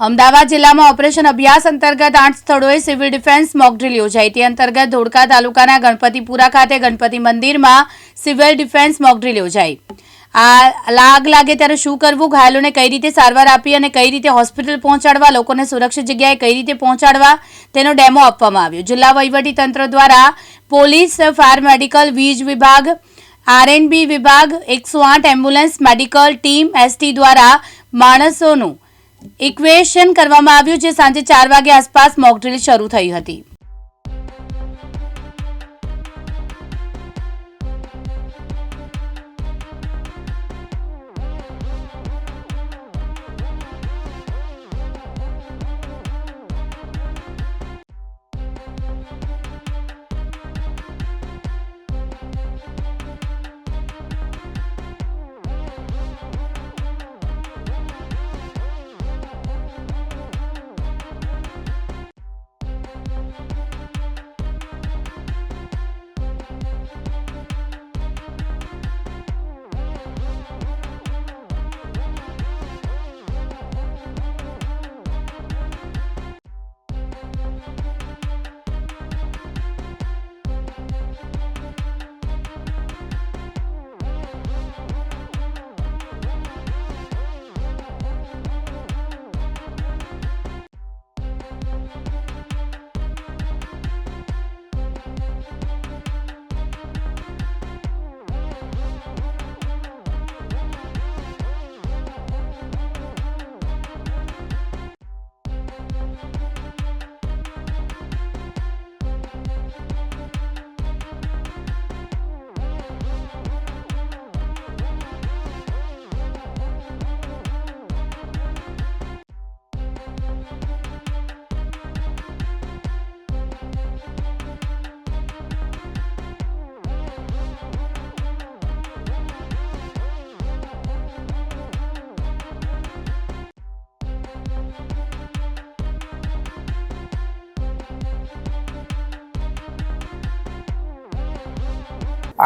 અમદાવાદ જિલ્લામાં ઓપરેશન અભ્યાસ અંતર્ગત આઠ સ્થળોએ સિવિલ ડિફેન્સ મોકડ્રીલ યોજાઈ. તે અંતર્ગત ધોળકા તાલુકાના ગણપતિપુરા ખાતે ગણપતિ મંદિરમાં સિવિલ ડિફેન્સ મોકડ્રીલ યોજાઈ. આ લાગ લાગે ત્યારે શું કરવું? ઘાયલોને કઈ રીતે સારવાર આપી અને કઈ રીતે હોસ્પિટલ પહોંચાડવા? લોકોને સુરક્ષિત જગ્યાએ કઈ રીતે પહોંચાડવા? તેનો ડેમો આપવામાં આવ્યો. જિલ્લા વહીવટી તંત્ર દ્વારા પોલીસ, ફાયર મેડિકલ, વીજ વિભાગ, આરએનબી વિભાગ, એકસો આઠ એમ્બ્યુલન્સ, મેડિકલ ટીમ, એસટી દ્વારા માણસોનું ઇક્વેશન કરવામાં આવ્યું જે સાંજે ચાર વાગે આસપાસ મોકડ્રીલ શરૂ થઈ હતી.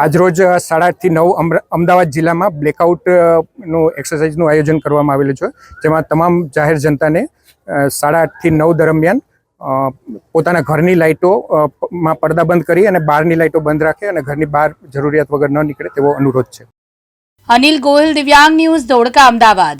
આજરોજ સાડા આઠથી નવ અમદાવાદ જિલ્લામાં બ્લેકઆઉટનું એક્સરસાઇઝનું આયોજન કરવામાં આવેલું છે. જેમાં તમામ જાહેર જનતાને સાડા આઠથી નવ દરમિયાન પોતાના ઘરની લાઇટો માં પડદા બંધ કરી અને બહારની લાઇટો બંધ રાખે અને ઘરની બહાર જરૂરિયાત વગર ન નીકળે તેવો અનુરોધ છે. અનિલ ગોહિલ, દિવ્યાંગ ન્યૂઝ, ધોળકા, અમદાવાદ.